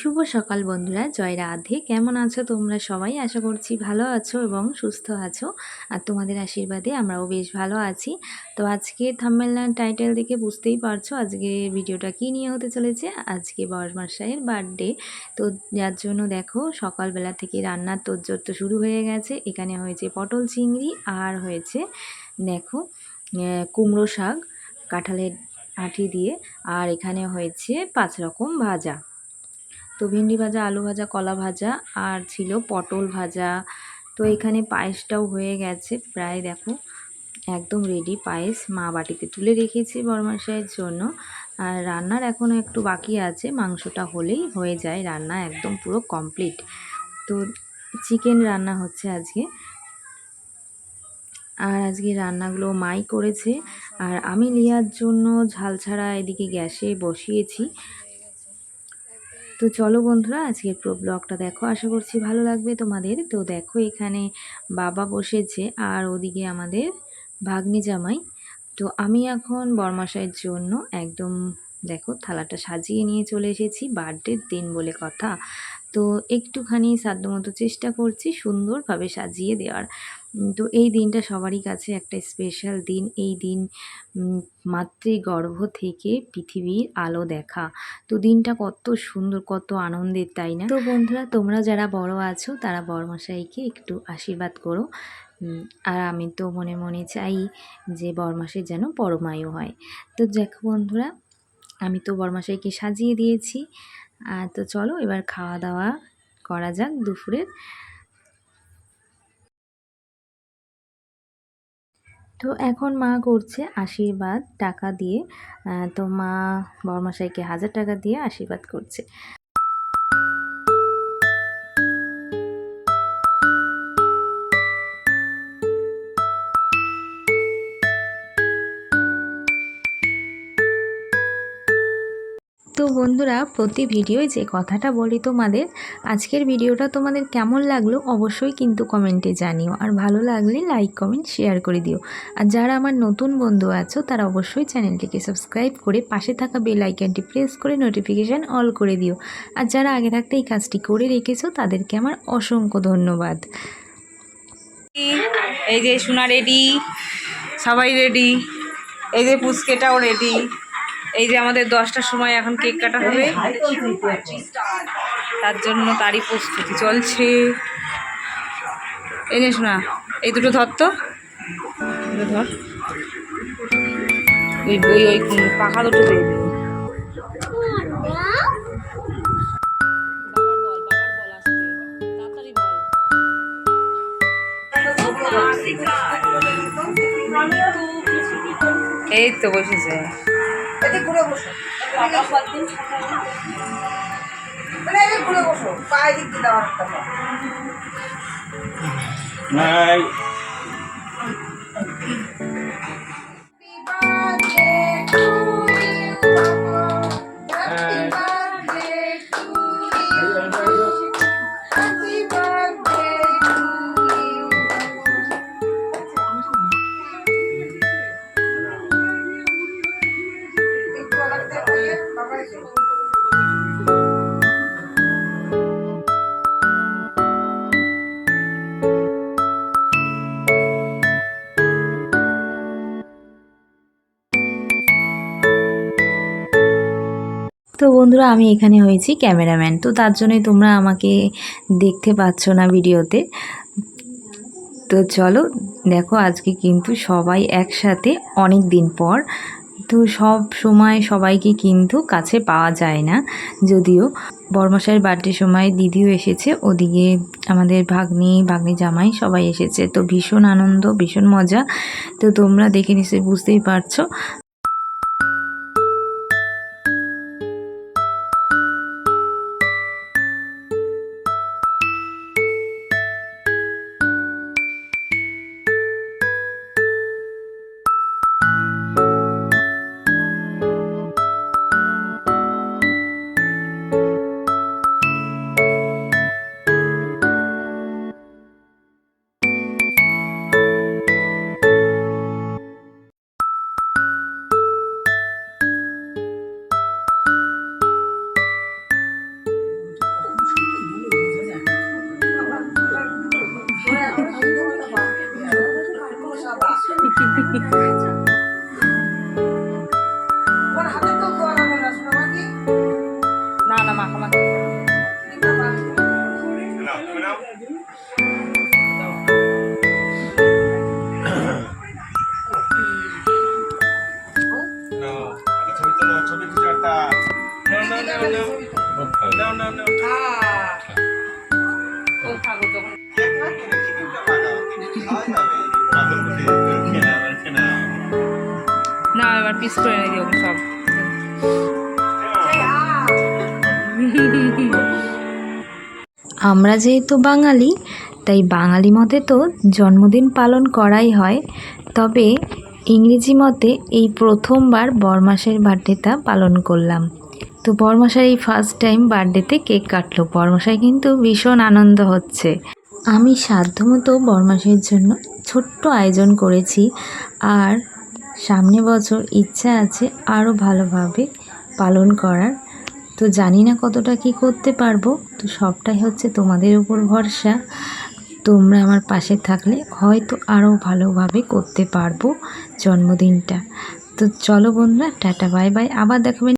শুভ সকাল বন্ধুরা, জয় রাধে। কেমন আছো তোমরা সবাই? আশা করছি ভালো আছো এবং সুস্থ আছো। আর তোমাদের আশীর্বাদে আমরাও বেশ ভালো আছি। তো আজকে থাম্বেল টাইটেল দেখে বুঝতেই পারছ আজকে ভিডিওটা কি নিয়ে হতে চলেছে। আজকে বরমাসাইয়ের বার্থডে। তো যার জন্য দেখো, সকালবেলা থেকে রান্নার তোজ্জোর তো শুরু হয়ে গেছে। এখানে হয়েছে পটল চিংড়ি আর হয়েছে দেখো কুমড়ো শাক, কাঁঠালের আঠি দিয়ে। আর এখানে হয়েছে পাঁচ রকম ভাজা। তো ভেন্ডি ভাজা, আলু ভাজা, কলা ভাজা আর ছিল পটল ভাজা। তো এখানে পায়েসটাও হয়ে গেছে প্রায় দেখো, একদম রেডি পায়েস মা বাটিতে তুলে রেখেছি বরমাসাইয়ের জন্য। আর রান্নার এখনও একটু বাকি আছে, মাংসটা হলেই হয়ে যায়, রান্না একদম পুরো কমপ্লিট তো চিকেন রান্না হচ্ছে আজকে। আর আজকে রান্নাগুলো মাই করেছে। আর আমি লিয়ার জন্য ঝাল ছাড়া এদিকে গ্যাসে বসিয়েছি। তো চলো বন্ধুরা, আজকের প্রো ব্লগটা দেখো। আশা করছি ভালো লাগবে তোমাদের। তো দেখো এখানে বাবা বসেছে আর ওদিকে আমাদের ভাগ্নি জামাই। তো আমি এখন বরমাসাইয়ের জন্য একদম দেখো থালাটা সাজিয়ে নিয়ে চলে এসেছি বার্থডের দিন বলে কথা। তো একটুখানি সাধ্যমতো চেষ্টা করছি সুন্দরভাবে সাজিয়ে দেওয়ার। তো এই দিনটা সবারই কাছে একটা স্পেশাল দিন। এই দিন মাতৃগর্ভ থেকে পৃথিবীর আলো দেখা। তো দিনটা কত সুন্দর, কত আনন্দের, তাই না? তো বন্ধুরা, তোমরা যারা বড় আছো, তারা বড়মশাইকে একটু আশীর্বাদ করো। আর আমি তো মনে মনে চাই যে বরমাসের যেন পরমায়ু হয়। তো দেখো বন্ধুরা, আমি তো বরমাসাইকে সাজিয়ে দিয়েছি। আর তো চলো এবার খাওয়া দাওয়া করা যাক দুপুরের। তো এখন মা করছে আশীর্বাদ টাকা দিয়ে। তো মা বরমাসাইকে হাজার টাকা দিয়ে আশীর্বাদ করছে। তো বন্ধুরা, প্রতি ভিডিওয় যে কথাটা বলি তোমাদের, আজকের ভিডিওটা তোমাদের কেমন লাগল অবশ্যই কিন্তু কমেন্টে জানিও। আর ভালো লাগলে লাইক কমেন্ট শেয়ার করে দিও। আর যারা আমার নতুন বন্ধু আছো, তারা অবশ্যই চ্যানেলটিকে সাবস্ক্রাইব করে পাশে থাকা বেল আইকনটি প্রেস করে নোটিফিকেশান অল করে দিও। আর যারা আগে থাকতে এই কাজটি করে রেখেছো, তাদেরকে আমার অসংখ্য ধন্যবাদ। এই যে সোনা রেডি, সবাই রেডি। এই যে পুচকেটাও রেডি। এই যে আমাদের দশটার সময় এখন কেক কাটা হবে। তার জন্য তারই প্রস্তুতি চলছে। এই যে শোনা, এই দুটো ধর তো। ধর। ওই বই, ওই পাখা দুটো এই তো বসেছে। ঘুরে বসো। মানে ঘুরে বসো। পায়ে দিক দিয়ে দেওয়ার তো বন্ধুরা, আমি এখানে হয়েছি ক্যামেরাম্যান। তো তার জন্যই তোমরা আমাকে দেখতে পাচ্ছ না ভিডিওতে। তো চলো, দেখো আজকে কিন্তু সবাই একসাথে অনেক দিন পর। তো সব সময় সবাইকে কিন্তু কাছে পাওয়া যায় না। যদিও বর্মশাইয়ের বার্থডে সময় দিদিও এসেছে, ওদিকে আমাদের ভাগ্নি ভাগ্নি জামাই সবাই এসেছে। তো ভীষণ আনন্দ, ভীষণ মজা। তো তোমরা দেখে নিশ্চয়ই বুঝতেই পারছ। না না মাখামাখি ছবি তোলো ছবি কিছু একটা পিস করে সব। আমরা যেহেতু বাঙালি, তাই বাঙালি মতে তো জন্মদিন পালন করাই হয়। তবে ইংরেজি মতে এই প্রথমবার বরমাসের বার্থডেটা পালন করলাম। তো বরমাসার এই ফার্স্ট টাইম বার্থডেতে কেক কাটলো। বরমাসায় কিন্তু ভীষণ আনন্দ হচ্ছে। আমি সাধ্যমতো বরমাসের জন্য ছোট্ট আয়োজন করেছি। আর সামনে বছর ইচ্ছা আছে আরও ভালোভাবে পালন করার। তো জানি না কতটা কি করতে পারব, তো সবটাই হচ্ছে তোমাদের উপর ভরসা। তোমরা আমার পাশে থাকলে হয়তো আরও ভালোভাবে করতে পারব জন্মদিনটা। তো চলো বন্ধুরা, টাটা, বাই বাই। আবার দেখাবেন